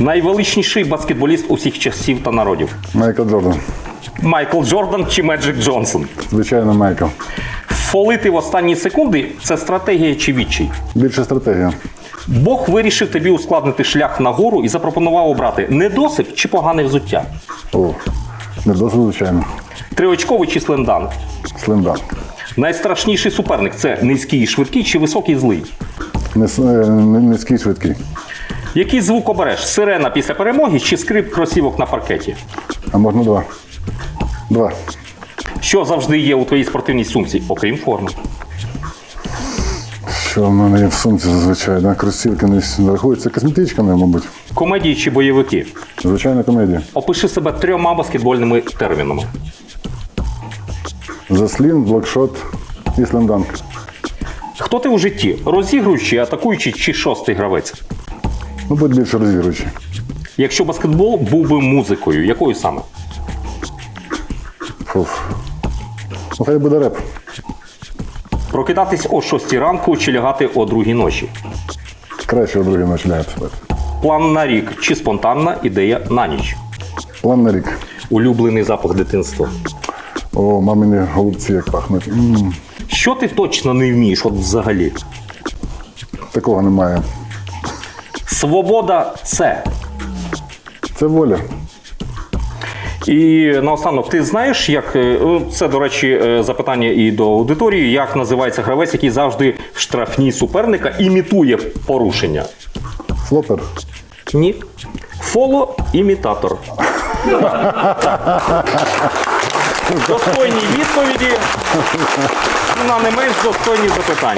Найвеличніший баскетболіст усіх часів та народів. Майкл Джордан. Майкл Джордан чи Меджик Джонсон. Звичайно, Майкл. Фолити в останні секунди це стратегія чи відчай. Більше стратегія. Бог вирішив тобі ускладнити шлях нагору і запропонував обрати недосип чи погане взуття. О, не досить звичайно. Триочковий чи слендан. Слинда. Найстрашніший суперник це низький і швидкий чи високий і злий. Е, ни- Низький швидкий. Який звук обереш? Сирена після перемоги чи скрип кросівок на паркеті? А можна два. Два. Що завжди є у твоїй спортивній сумці, окрім форми? Що в мене є в сумці зазвичай? Да? Кросівки не рахуються косметичками, мабуть. Комедії чи бойовики? Звичайна комедія. Опиши себе трьома баскетбольними термінами. Заслін, блокшот і слемданк. Хто ти у житті? Розігруючий, атакуючий чи шостий гравець? Ну, будь більше розігруючий. Якщо баскетбол був би музикою, якою саме? Фуф. Ну, хай буде реп. Прокидатись о 6 ранку чи лягати о 2 ночі? Краще у другій ночі лягати спати. План на рік чи спонтанна ідея на ніч? План на рік. Улюблений запах дитинства. О, мамині голубці як пахнуть. м Що ти точно не вмієш, от взагалі? такого немає. Свобода це. Це воля. І наостанок, ти знаєш, як е, ну, це, до речі, е, запитання і до аудиторії, як називається гравець, який завжди в штрафній суперника імітує порушення? Флопер. Ні. Фоло-імітатор. Достойні відповіді. На не менш достойні запитання.